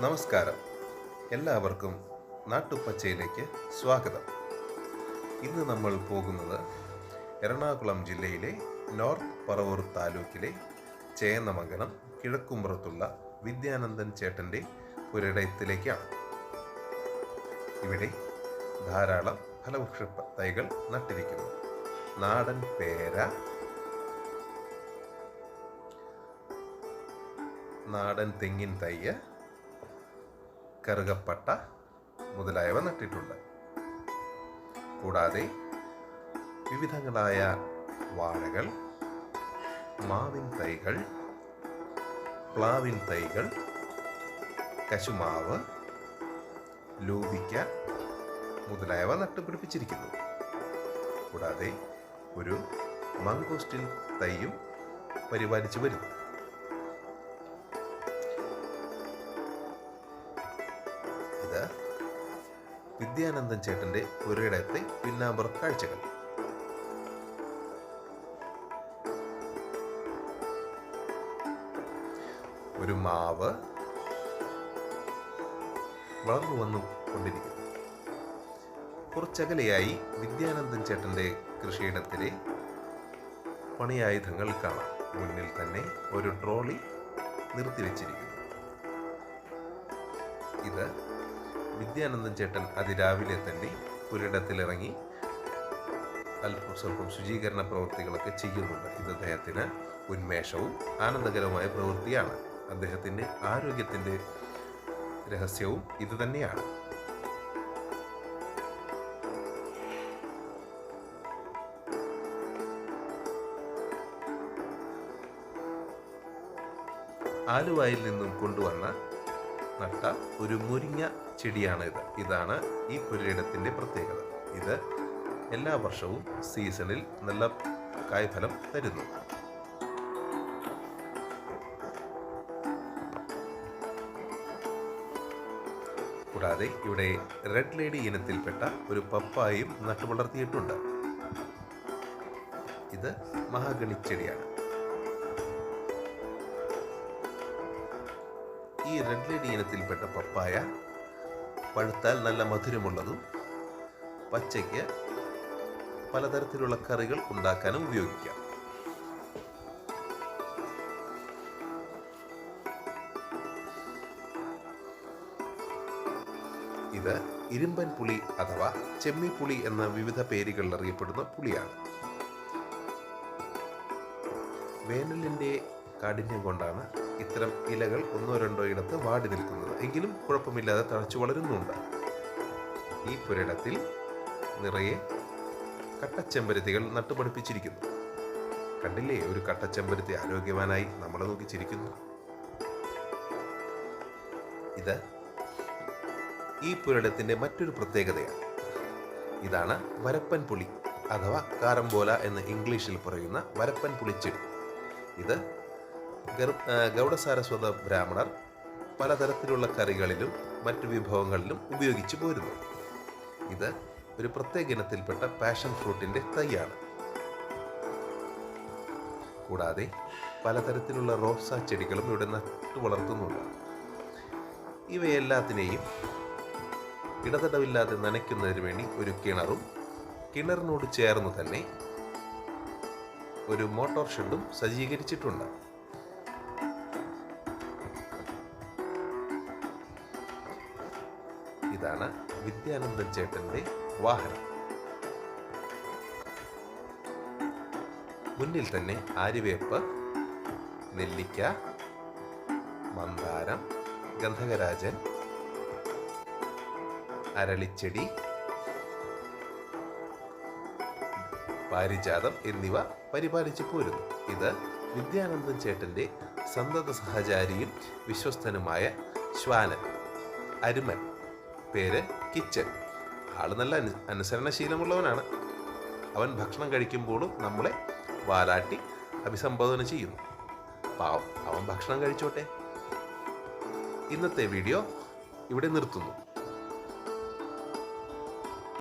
നമസ്കാരം. എല്ലാവർക്കും നാട്ടുപ്പച്ചയിലേക്ക് സ്വാഗതം. ഇന്ന് നമ്മൾ പോകുന്നത് എറണാകുളം ജില്ലയിലെ നോർത്ത് പറവൂർ താലൂക്കിലെ ചേന്നമംഗലം കിഴക്കുമ്പുറത്തുള്ള വിദ്യാനന്ദൻ ചേട്ടന്റെ ഒരിടത്തിലേക്കാണ്. ഇവിടെ ധാരാളം ഫലവൃക്ഷ തൈകൾ നട്ടിരിക്കുന്നു. നാടൻ പേര നാടൻ തെങ്ങിൻ തയ്യ് കറുകപ്പട്ട മുതലായവ നട്ടിട്ടുണ്ട്. കൂടാതെ വിവിധങ്ങളായ വാഴകൾ മാവിൻ തൈകൾ പ്ലാവിൻ തൈകൾ കശുമാവ് ലൂപിക്ക മുതലായവ നട്ടുപിടിപ്പിച്ചിരിക്കുന്നു. കൂടാതെ ഒരു മംഗോസ്റ്റിൻ തൈയും പരിപാലിച്ചു വരുന്നു. ഇത് വിദ്യാനന്ദൻ ചേട്ടന്റെ ഒരിടത്തെ പിന്നാമ്പുറ കാഴ്ചകൾ. ഒരു മാവ് വളർന്നു വന്നു കൊണ്ടിരിക്കുന്നു. കുറച്ചകലെയായി വിദ്യാനന്ദൻ ചേട്ടന്റെ കൃഷിയിടത്തിലെ പണിയായുധങ്ങൾ കാണാം. മുന്നിൽ തന്നെ ഒരു ട്രോളി നിർത്തിവെച്ചിരിക്കുന്നു. ഇത് വിദ്യാനന്ദൻ ചേട്ടൻ അതിരാവിലെ തന്നെ പുരിടത്തിലിറങ്ങി അല്പം സ്വല്പം ശുചീകരണ പ്രവൃത്തികളൊക്കെ ചെയ്യുന്നുണ്ട്. ഇത് അദ്ദേഹത്തിന് ഉന്മേഷവും ആനന്ദകരവുമായ പ്രവൃത്തിയാണ്. അദ്ദേഹത്തിന്റെ ആരോഗ്യത്തിന്റെ രഹസ്യവും ഇതുതന്നെയാണ് ആലുവായിൽ നിന്നും കൊണ്ടുവന്ന നട്ട ഒരു മുരിങ്ങ ചെടിയാണ് ഇത് ഇതാണ് ഈ പുരയിടത്തിന്റെ പ്രത്യേകത. ഇത് എല്ലാ വർഷവും സീസണിൽ നല്ല കായ്ഫലം തരുന്നു. കൂടാതെ ഇവിടെ റെഡ് ലേഡി ഇനത്തിൽപ്പെട്ട ഒരു പപ്പായും നട്ടുവളർത്തിയിട്ടുണ്ട്. ഇത് മഹാഗണി ചെടിയാണ്. ഈ റെഡ് ലേഡി ഇനത്തിൽപ്പെട്ട പപ്പായ പഴുത്താൽ നല്ല മധുരമുള്ളതും പച്ചയ്ക്ക് പലതരത്തിലുള്ള കറികൾ ഉണ്ടാക്കാനും ഉപയോഗിക്കാം. ഇത് ഇരുമ്പൻ പുളി അഥവാ ചെമ്മിപ്പുളി എന്ന വിവിധ പേരുകളിൽ അറിയപ്പെടുന്ന പുളിയാണ്. വേനലിന്റെ കാഠിന്യം കൊണ്ടാണ് ഇത്തരം ഇലകൾ ഒന്നോ രണ്ടോ ഇടത്ത് വാടി നിൽക്കുന്നത്. എങ്കിലും കുഴപ്പമില്ലാതെ തഴച്ചു വളരുന്നുണ്ട്. ഈ പുരയിടത്തിൽ നിറയെ കട്ടച്ചെമ്പരത്തികൾ നട്ടുപഠിപ്പിച്ചിരിക്കുന്നു. കണ്ടില്ലേ? ഒരു കട്ടച്ചെമ്പരത്തി ആരോഗ്യവാനായി നമ്മളെ നോക്കി ചിരിക്കുന്നു. ഇത് ഈ പുരയിടത്തിന്റെ മറ്റൊരു പ്രത്യേകതയാണ്. ഇതാണ് വരപ്പൻ പുളി അഥവാ കാരംബോല എന്ന് ഇംഗ്ലീഷിൽ പറയുന്ന വരപ്പൻ പുളിച്ചെടി. ഇത് ഗൗഡസാരസ്വത ബ്രാഹ്മണർ പലതരത്തിലുള്ള കറികളിലും മറ്റു വിഭവങ്ങളിലും ഉപയോഗിച്ചു പോരുന്നു. ഇത് ഒരു പ്രത്യേക ഇനത്തിൽപ്പെട്ട പാഷൻ ഫ്രൂട്ടിന്റെ തൈയാണ്. കൂടാതെ പലതരത്തിലുള്ള റോസാ ചെടികളും ഇവിടെ നട്ടു വളർത്തുന്നുണ്ട്. ഇവയെല്ലാത്തിനെയും ഇടതടവില്ലാതെ നനയ്ക്കുന്നതിന് വേണ്ടി ഒരു കിണറും കിണറിനോട് ചേർന്ന് തന്നെ ഒരു മോട്ടോർ ഷെഡും സജ്ജീകരിച്ചിട്ടുണ്ട്. ഇതാണ് വിദ്യാനന്ദൻ ചേട്ടന്റെ വാഹനം. മുന്നിൽ തന്നെ ആര്യവേപ്പ് നെല്ലിക്ക മന്ദാരം ഗന്ധകരാജൻ അരളിച്ചെടി പാരിജാതം എന്നിവ പരിപാലിച്ചു പോരുന്നു. ഇത് വിദ്യാനന്ദൻ ചേട്ടന്റെ സന്തത സഹചാരിയും വിശ്വസ്തനുമായ ശ്വാനൻ അരുമൻ. പേര് കിച്ചൻ. ആൾ നല്ല അനു അനുസരണശീലമുള്ളവനാണ്. അവൻ ഭക്ഷണം കഴിക്കുമ്പോഴും നമ്മളെ വാലാട്ടി അഭിസംബോധന ചെയ്യുന്നു. പാവം അവൻ ഭക്ഷണം കഴിച്ചോട്ടെ. ഇന്നത്തെ വീഡിയോ ഇവിടെ നിർത്തുന്നു.